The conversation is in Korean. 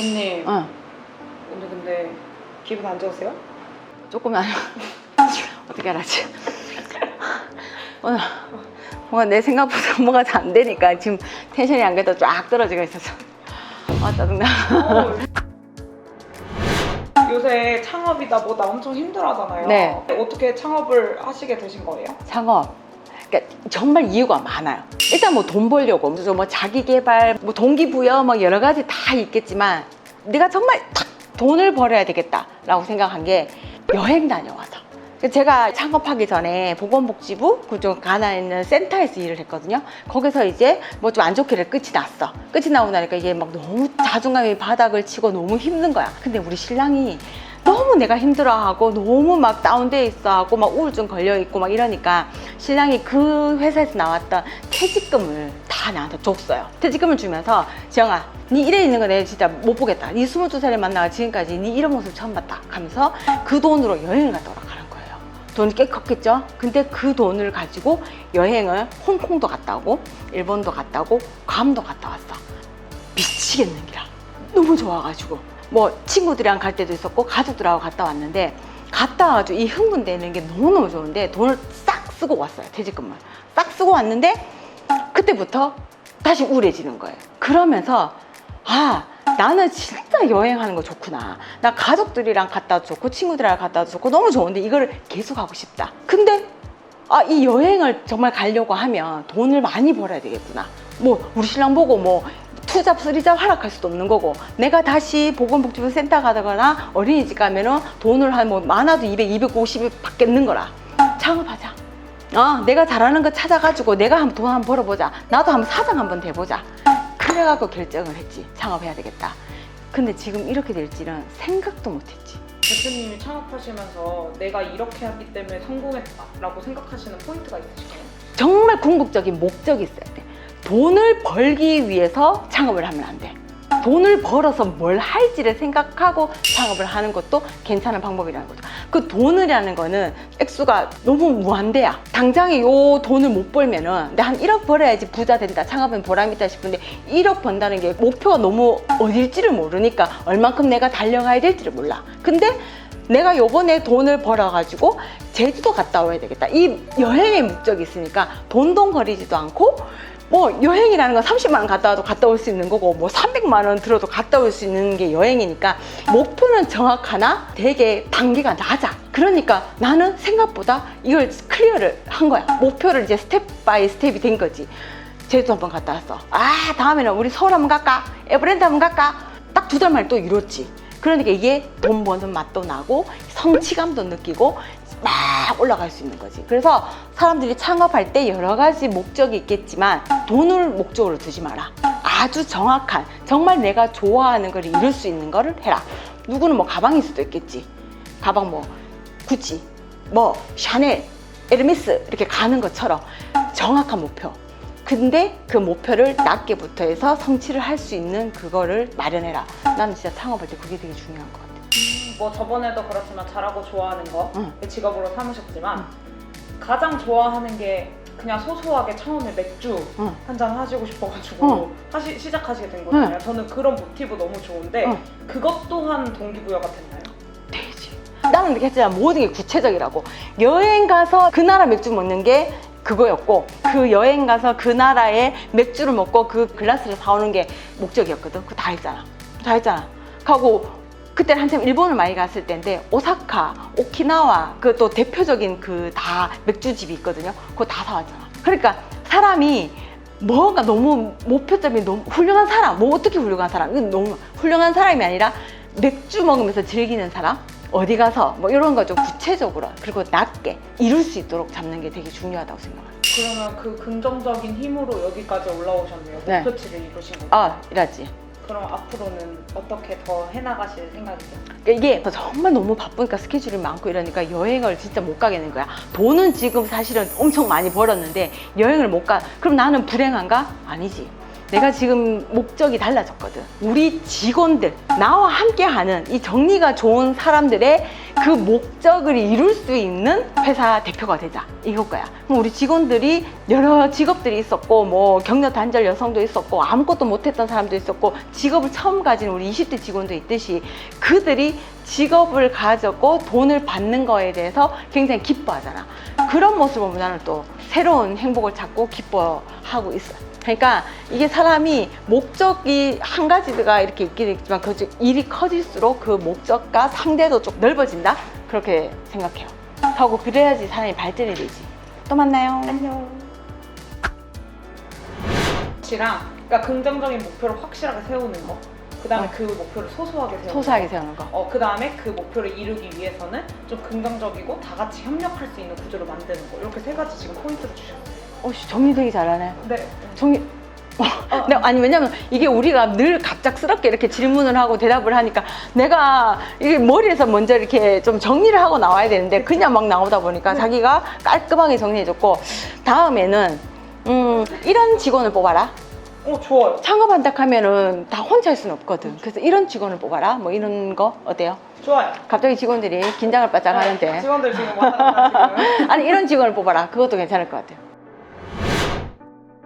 언님 어, 오늘 근데 기분 안 좋으세요? 조금 안 어떻게 알았지? 오늘 뭔가 내 생각보다 뭐가 잘 안 되니까 지금 텐션이 안 그래도 쫙 떨어지고 있어서 아 짜증나. 요새 창업이다 뭐다 엄청 힘들어하잖아요. 네. 어떻게 창업을 하시게 되신 거예요? 창업. 그러니까 정말 이유가 많아요. 일단 뭐 돈 벌려고, 뭐 자기 개발, 뭐 동기부여, 막 여러 가지 다 있겠지만 내가 정말 탁 돈을 벌어야 되겠다라고 생각한 게 여행 다녀와서. 제가 창업하기 전에 보건복지부 그쪽 가나에 있는 센터에서 일을 했거든요. 거기서 이제 뭐 좀 안 좋게를 끝이 났어. 끝이 나고 나니까 이게 막 너무 자존감이 바닥을 치고 너무 힘든 거야. 근데 우리 신랑이 너무 내가 힘들어하고 너무 막 다운돼 있어하고 막 우울증 걸려 있고 막 이러니까 신랑이 그 회사에서 나왔던 퇴직금을 다 나한테 줬어요. 퇴직금을 주면서 지영아, 네 이래 있는 거 내가 진짜 못 보겠다. 네 22살에 만나가 지금까지 네 이런 모습 처음 봤다. 하면서 그 돈으로 여행을 갔다 오라 하는 거예요. 돈이 꽤 컸겠죠? 근데 그 돈을 가지고 여행을 홍콩도 갔다 오고 일본도 갔다 오고 괌도 갔다 왔어. 미치겠는 기라. 너무 좋아가지고 뭐 친구들이랑 갈 때도 있었고 가족들하고 갔다 왔는데 갔다 와가지고 이 흥분되는 게 너무너무 좋은데 돈을 싹 쓰고 왔어요 퇴직금을. 싹 쓰고 왔는데 그때부터 다시 우울해지는 거예요. 그러면서 아 나는 진짜 여행하는 거 좋구나. 나 가족들이랑 갔다 와도 좋고 친구들이랑 갔다 와도 좋고 너무 좋은데 이거를 계속 하고 싶다. 근데 아, 이 여행을 정말 가려고 하면 돈을 많이 벌어야 되겠구나. 뭐, 우리 신랑 보고 뭐, 투잡, 쓰리잡 하락할 수도 없는 거고, 내가 다시 보건복지부 센터 가거나 어린이집 가면은 돈을 한 뭐, 많아도 200, 250 받겠는 거라. 창업하자. 어, 내가 잘하는 거 찾아가지고 내가 한번 돈 한번 벌어보자. 나도 한번 사장 한번 돼보자. 그래갖고 결정을 했지. 창업해야 되겠다. 근데 지금 이렇게 될지는 생각도 못 했지. 대표님이 창업하시면서 내가 이렇게 하기 때문에 성공했다라고 생각하시는 포인트가 있으실까요? 정말 궁극적인 목적이 있어야 돼. 돈을 벌기 위해서 창업을 하면 안 돼. 돈을 벌어서 뭘 할지를 생각하고 창업을 하는 것도 괜찮은 방법이라는 거죠. 그 돈이라는 거는 액수가 너무 무한대야. 당장에 요 돈을 못 벌면은 내가 한 1억 벌어야지 부자 된다. 창업은 보람 있다 싶은데 1억 번다는 게 목표가 너무 어딜지를 모르니까 얼만큼 내가 달려가야 될지를 몰라. 근데 내가 요번에 돈을 벌어가지고 제주도 갔다 와야 되겠다. 이 여행의 목적이 있으니까 돈돈거리지도 않고 뭐 여행이라는 건 30만 원 갔다 와도 갔다 올 수 있는 거고 뭐 300만 원 들어도 갔다 올 수 있는 게 여행이니까 목표는 정확하나 되게 단계가 낮아. 그러니까 나는 생각보다 이걸 클리어를 한 거야. 목표를 이제 스텝 바이 스텝이 된 거지. 제주도 한번 갔다 왔어. 아 다음에는 우리 서울 한번 갈까? 에버랜드 한번 갈까? 딱 두 달 만에 또 이뤘지. 그러니까 이게 돈 버는 맛도 나고 성취감도 느끼고 막 올라갈 수 있는 거지. 그래서 사람들이 창업할 때 여러 가지 목적이 있겠지만 돈을 목적으로 두지 마라. 아주 정확한 정말 내가 좋아하는 걸 이룰 수 있는 거를 해라. 누구는 뭐 가방일 수도 있겠지. 가방 뭐 구찌, 뭐 샤넬, 에르메스 이렇게 가는 것처럼 정확한 목표. 근데 그 목표를 낮게부터 해서 성취를 할 수 있는 그거를 마련해라. 나는 진짜 창업할 때 그게 되게 중요한 것 같아. 뭐 저번에도 그렇지만 잘하고 좋아하는 거 응. 직업으로 삼으셨지만 가장 좋아하는 게 그냥 소소하게 처음에 맥주 응. 한 잔 하시고 싶어가지고 응. 하시, 시작하시게 된 거잖아요. 저는 그런 모티브 너무 좋은데 응. 그것 또한 동기부여가 됐나요? 되지. 나는 이렇게 했잖아. 모든 게 구체적이라고. 여행 가서 그 나라 맥주 먹는 게 그거였고, 그 여행 가서 그 나라의 맥주를 먹고 그 글라스를 사오는 게 목적이었거든. 그거 다 했잖아. 다 했잖아. 하고, 그때 한참 일본을 많이 갔을 때인데, 오사카, 오키나와 그 또 대표적인 그 다 맥주집이 있거든요. 그거 다 사왔잖아. 그러니까 사람이 뭐가 너무 목표점이 너무 훌륭한 사람, 뭐 어떻게 훌륭한 사람? 이건 너무 훌륭한 사람이 아니라 맥주 먹으면서 즐기는 사람? 어디 가서 뭐 이런 거 좀 구체적으로 그리고 낮게 이룰 수 있도록 잡는 게 되게 중요하다고 생각해요. 그러면 그 긍정적인 힘으로 여기까지 올라오셨네요. 네. 목표치를 이루신 거죠. 아, 이라지. 그럼 앞으로는 어떻게 더 해나가실 생각이죠? 이게 정말 너무 바쁘니까 스케줄이 많고 이러니까 여행을 진짜 못 가겠는 거야. 돈은 지금 사실은 엄청 많이 벌었는데 여행을 못 가. 그럼 나는 불행한가? 아니지. 내가 지금 목적이 달라졌거든. 우리 직원들, 나와 함께 하는 이 정리가 좋은 사람들의 그 목적을 이룰 수 있는 회사 대표가 되자 이거야. 그럼 우리 직원들이 여러 직업들이 있었고 뭐 경력 단절 여성도 있었고 아무것도 못했던 사람도 있었고 직업을 처음 가진 우리 20대 직원도 있듯이 그들이 직업을 가졌고 돈을 받는 거에 대해서 굉장히 기뻐하잖아. 그런 모습을 보면 나는 또 새로운 행복을 찾고 기뻐하고 있어. 그러니까 이게 사람이 목적이 한 가지가 이렇게 있긴 있지만 그 일이 커질수록 그 목적과 상대도 좀 넓어진다? 그렇게 생각해요. 하고 그래야지 사람이 발전이 되지. 또 만나요. 안녕. 가치랑 그러니까 긍정적인 목표를 확실하게 세우는 거. 그 다음에 그 목표를 소소하게 세우는 소소하게 거. 세우는 거. 어, 그 다음에 그 목표를 이루기 위해서는 좀 긍정적이고 다 같이 협력할 수 있는 구조를 만드는 거. 이렇게 세 가지 지금 포인트를 주셨어요. 어, 씨, 정리 되게 잘하네. 네. 정리. 네, 아니 왜냐면 이게 우리가 늘 갑작스럽게 이렇게 질문을 하고 대답을 하니까 내가 이게 머리에서 먼저 이렇게 좀 정리를 하고 나와야 되는데 그냥 막 나오다 보니까 네. 자기가 깔끔하게 정리해줬고 다음에는 음 이런 직원을 뽑아라 어, 좋아요. 창업한다 하면은 다 혼자 할 수는 없거든 그래서 이런 직원을 뽑아라 뭐 이런 거 어때요? 좋아요. 갑자기 직원들이 긴장을 바짝 하는데 직원들 지금 왔다 갔다 지금. 아니 이런 직원을 뽑아라 그것도 괜찮을 것 같아요